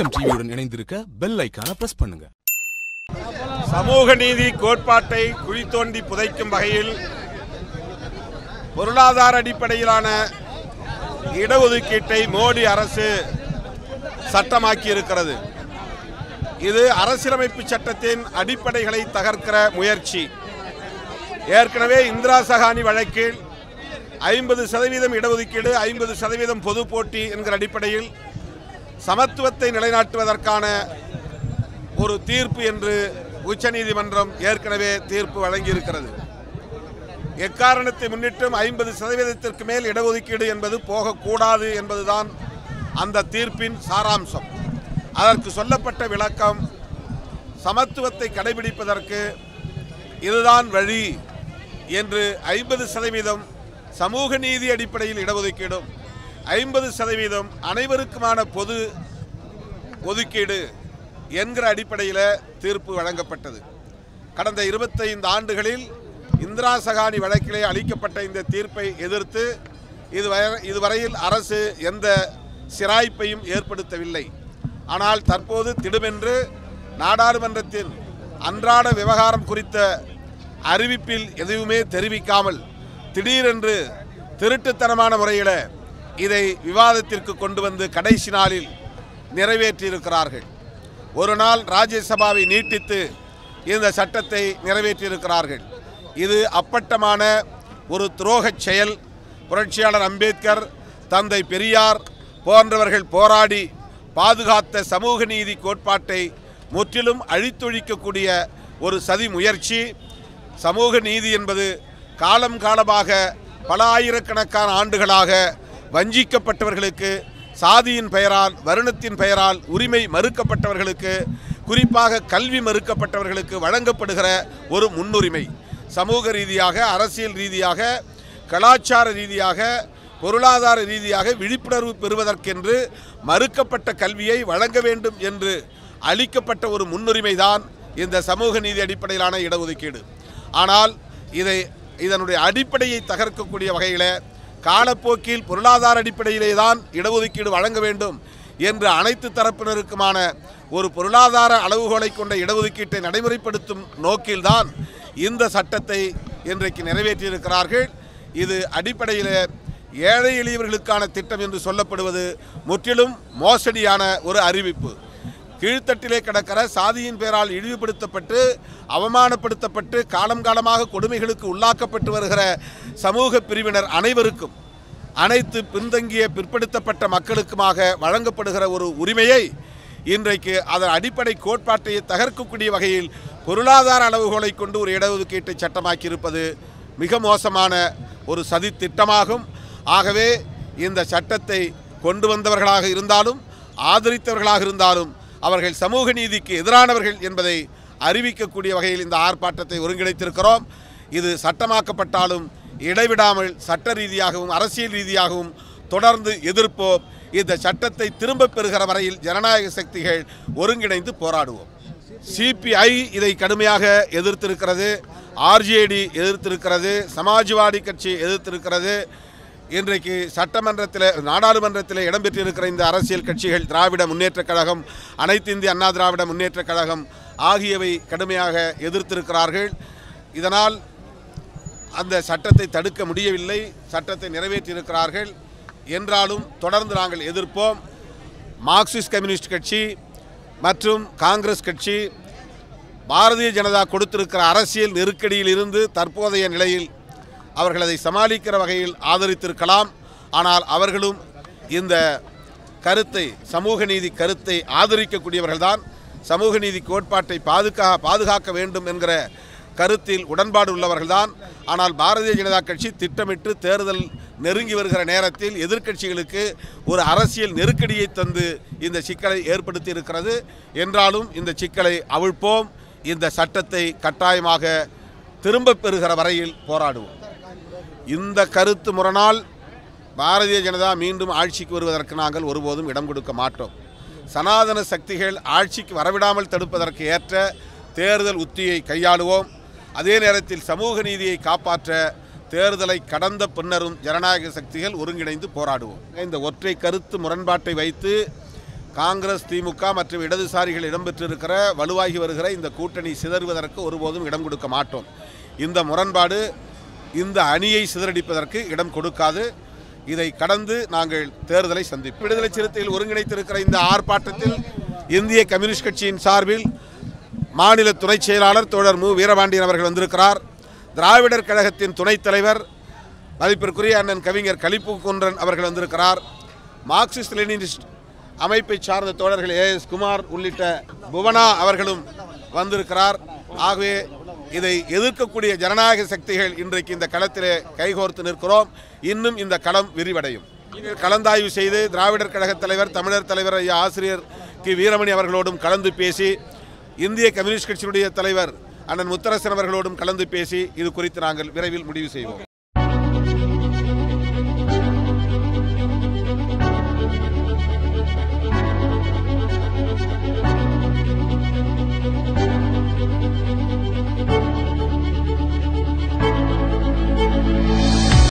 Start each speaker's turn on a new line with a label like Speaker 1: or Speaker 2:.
Speaker 1: SM டிவியுடன் இணைந்திருக்க bell ஐக்கான press பண்ணுங்க.
Speaker 2: சமூக நீதி கோட்பாட்டை குழி தோண்டி புதைக்கும் வகையில் பொருளாதார அடிப்படையிலான இடஒதுக்கீட்டை மோடி அரசு சட்டமாக்கி இருக்கிறது இது அரசியலமைப்பு சட்டத்தின் அடிப்படைகளை தகர்க்கிற முயற்சி. ஏற்கனவே இந்திரா சகானி வழக்கில் ஐம்பது சதவீதம் இடஒதுக்கீடு ஐம்பது சதவீதம் பொது போட்டி என்கிற அடிப்படையில் சமத்துவத்தை நிலைநாட்டுவதற்கான ஒரு தீர்ப்பு என்று உச்சநீதிமன்றம் ஏற்கனவே தீர்ப்பு வழங்கியிருக்கிறது. எக்காரணத்தை முன்னிட்டும் ஐம்பது சதவீதத்திற்கு மேல் இடஒதுக்கீடு என்பது போகக்கூடாது என்பதுதான் அந்த தீர்ப்பின் சாராம்சம். அதற்கு சொல்லப்பட்ட விளக்கம் சமத்துவத்தை கடைபிடிப்பதற்கு இதுதான் வழி என்று ஐம்பது சதவீதம் சமூக நீதி அடிப்படையில் இடஒதுக்கீடும். ஐம்பது சதவீதம் அனைவருக்குமான பொது ஒதுக்கீடு என்கிற அடிப்படையில் தீர்ப்பு வழங்கப்பட்டது. கடந்த இருபத்தைந்து ஆண்டுகளில் இந்திரா சகானி வழக்கிலே அளிக்கப்பட்ட இந்த தீர்ப்பை எதிர்த்து இதுவரை இதுவரையில் அரசு எந்த சிராய்ப்பையும் ஏற்படுத்தவில்லை. ஆனால் தற்போது திடுமென்று நாடாளுமன்றத்தின் அன்றாட விவகாரம் குறித்த அறிவிப்பில் எதுவுமே தெரிவிக்காமல் திடீரென்று திருட்டுத்தனமான முறையில் இதை விவாதத்திற்கு கொண்டு வந்து கடைசி நாளில் நிறைவேற்றியிருக்கிறார்கள். ஒரு நாள் ராஜ்யசபாவை நீட்டித்து இந்த சட்டத்தை நிறைவேற்றியிருக்கிறார்கள். இது அப்பட்டமான ஒரு துரோகச் செயல். புரட்சியாளர் அம்பேத்கர் தந்தை பெரியார் போன்றவர்கள் போராடி பாதுகாத்த சமூக நீதி கோட்பாட்டை முற்றிலும் அழித்தொழிக்கக்கூடிய ஒரு சதி முயற்சி. சமூக நீதி என்பது காலம் காலமாக பல ஆயிரக்கணக்கான ஆண்டுகளாக வஞ்சிக்கப்பட்டவர்களுக்கு சாதியின் பெயரால் வருணத்தின் பெயரால் உரிமை மறுக்கப்பட்டவர்களுக்கு குறிப்பாக கல்வி மறுக்கப்பட்டவர்களுக்கு வழங்கப்படுகிற ஒரு முன்னுரிமை. சமூக ரீதியாக அரசியல் ரீதியாக கலாச்சார ரீதியாக பொருளாதார ரீதியாக விழிப்புணர்வு பெறுவதற்கென்று மறுக்கப்பட்ட கல்வியை வழங்க வேண்டும் என்று அளிக்கப்பட்ட ஒரு முன்னுரிமை தான் இந்த சமூக நீதி அடிப்படையிலான இடஒதுக்கீடு. ஆனால் இதை இதனுடைய அடிப்படையை தகர்க்கக்கூடிய வகையில் காலப்போக்கில் பொருளாதார அடிப்படையிலே தான் இடஒதுக்கீடு வழங்க வேண்டும் என்று அனைத்து தரப்பினருக்குமான ஒரு பொருளாதார அளவுகோலை கொண்ட இடஒதுக்கீட்டை நடைமுறைப்படுத்தும் நோக்கில்தான் இந்த சட்டத்தை இன்றைக்கு நிறைவேற்றியிருக்கிறார்கள். இது அடிப்படையில் ஏழை எளியவர்களுக்கான திட்டம் என்று சொல்லப்படுவது முற்றிலும் மோசடியான ஒரு அறிவிப்பு. கீழ்த்தட்டிலே கிடக்கிற சாதியின் பெயரால் இழிவுபடுத்தப்பட்டு அவமானப்படுத்தப்பட்டு காலம் காலமாக கொடுமைகளுக்கு உள்ளாக்கப்பட்டு வருகிற சமூக பிரிவினர் அனைவருக்கும் அனைத்து பின்தங்கிய பிற்படுத்தப்பட்ட மக்களுக்குமாக வழங்கப்படுகிற ஒரு உரிமையை இன்றைக்கு அதன் அடிப்படை கோட்பாட்டை தகர்க்கக்கூடிய வகையில் பொருளாதார அளவுகோலை கொண்டு ஒரு இடஒதுக்கீட்டை சட்டமாக்கி இருப்பது மிக மோசமான ஒரு சதி திட்டமாகும் ஆகவே இந்த சட்டத்தை கொண்டு வந்தவர்களாக இருந்தாலும் ஆதரித்தவர்களாக இருந்தாலும் அவர்கள் சமூக நீதிக்கு எதிரானவர்கள் என்பதை அறிவிக்கக்கூடிய வகையில் இந்த ஆர்ப்பாட்டத்தை ஒருங்கிணைத்திருக்கிறோம். இது சட்டமாக்கப்பட்டாலும் இடைவிடாமல் சட்ட ரீதியாகவும் அரசியல் ரீதியாகவும் தொடர்ந்து எதிர்ப்போம். இந்த சட்டத்தை திரும்பப் பெறுகிற வரையில் ஜனநாயக சக்திகள் ஒருங்கிணைந்து போராடுவோம். சிபிஐ இதை கடுமையாக எதிர்த்திருக்கிறது. ஆர்ஜேடி எதிர்த்திருக்கிறது. சமாஜ்வாடி கட்சி எதிர்த்திருக்கிறது. இன்றைக்கு சட்டமன்றத்தில் நாடாளுமன்றத்தில் இடம்பெற்றிருக்கிற இந்த அரசியல் கட்சிகள் திராவிட முன்னேற்றக் கழகம் அனைத்து இந்திய அண்ணா திராவிட முன்னேற்றக் கழகம் ஆகியவை கடுமையாக எதிர்த்திருக்கிறார்கள். இதனால் அந்த சட்டத்தை தடுக்க முடியவில்லை சட்டத்தை நிறைவேற்றியிருக்கிறார்கள். என்றாலும் தொடர்ந்து நாங்கள் எதிர்ப்போம். மார்க்சிஸ்ட் கம்யூனிஸ்ட் கட்சி மற்றும் காங்கிரஸ் கட்சி பாரதிய ஜனதா கொடுத்திருக்கிற அரசியல் நெருக்கடியில் இருந்து தற்போதைய நிலையில் அவர்கள் அதை சமாளிக்கிற வகையில் ஆதரித்திருக்கலாம். ஆனால் அவர்களும் இந்த கருத்தை சமூக நீதி கருத்தை ஆதரிக்கக்கூடியவர்கள்தான். சமூக நீதி கோட்பாட்டை பாதுகா பாதுகாக்க வேண்டும் என்கிற கருத்தில் உடன்பாடு உள்ளவர்கள்தான். ஆனால் பாரதிய ஜனதா கட்சி திட்டமிட்டு தேர்தல் நெருங்கி வருகிற நேரத்தில் எதிர்க்கட்சிகளுக்கு ஒரு அரசியல் நெருக்கடியை தந்து இந்த சிக்கலை ஏற்படுத்தி இருக்கிறது என்றாலும் இந்த சிக்கலை அவிழ்ப்போம். இந்த சட்டத்தை கட்டாயமாக திரும்பப் பெறுகிற வரையில் போராடுவோம். இந்த கருத்து முரணால் பாரதிய ஜனதா மீண்டும் ஆட்சிக்கு வருவதற்கு நாங்கள் ஒருபோதும் இடம் கொடுக்க மாட்டோம். சனாதன சக்திகள் ஆட்சிக்கு வரவிடாமல் தடுப்பதற்கு ஏற்ற தேர்தல் உத்தியை கையாளுவோம். அதே நேரத்தில் சமூக நீதியை காப்பாற்ற தேர்தலை கடந்த பின்னரும் ஜனநாயக சக்திகள் ஒருங்கிணைந்து போராடுவோம். இந்த ஒற்றை கருத்து முரண்பாட்டை வைத்து காங்கிரஸ் திமுக மற்றும் இடதுசாரிகள் இடம்பெற்றிருக்கிற வலுவாகி வருகிற இந்த கூட்டணி சிதறுவதற்கு ஒருபோதும் இடம் கொடுக்க மாட்டோம். இந்த முரண்பாடு இந்த அணியை சிதறடிப்பதற்கு இடம் கொடுக்காது. இதை கடந்து நாங்கள் தேர்தலை சந்திப்போம். விடுதலை சிறுத்தையில் ஒருங்கிணைத்திருக்கிற இந்த ஆர்ப்பாட்டத்தில் இந்திய கம்யூனிஸ்ட் கட்சியின் சார்பில் மாநில துணைச் செயலாளர் தோழர் மு. வீரபாண்டியன் அவர்கள் வந்திருக்கிறார். திராவிடர் கழகத்தின் துணைத் தலைவர் மதிப்பிற்குரிய அண்ணன் கவிஞர் கலிப்பு குன்றன் அவர்கள் வந்திருக்கிறார். மார்க்சிஸ்ட் லெனினிஸ்ட் அமைப்பை சார்ந்த தோழர்கள் ஏ எஸ் குமார் உள்ளிட்ட புவனா அவர்களும் வந்திருக்கிறார். ஆகவே இதை எதிர்க்கக்கூடிய ஜனநாயக சக்திகள் இன்றைக்கு இந்த களத்திலே கைகோர்த்து நிற்கிறோம். இன்னும் இந்த களம் விரிவடையும். கலந்தாய்வு செய்து திராவிடர் கழக தலைவர் தமிழர் தலைவர் ஐயா ஆசிரியர் கி. வீரமணி அவர்களோடும் கலந்து பேசி இந்திய கம்யூனிஸ்ட் கட்சியினுடைய தலைவர் அண்ணன் முத்தரசன் அவர்களோடும் கலந்து பேசி இது குறித்து நாங்கள் விரைவில் முடிவு செய்வோம்.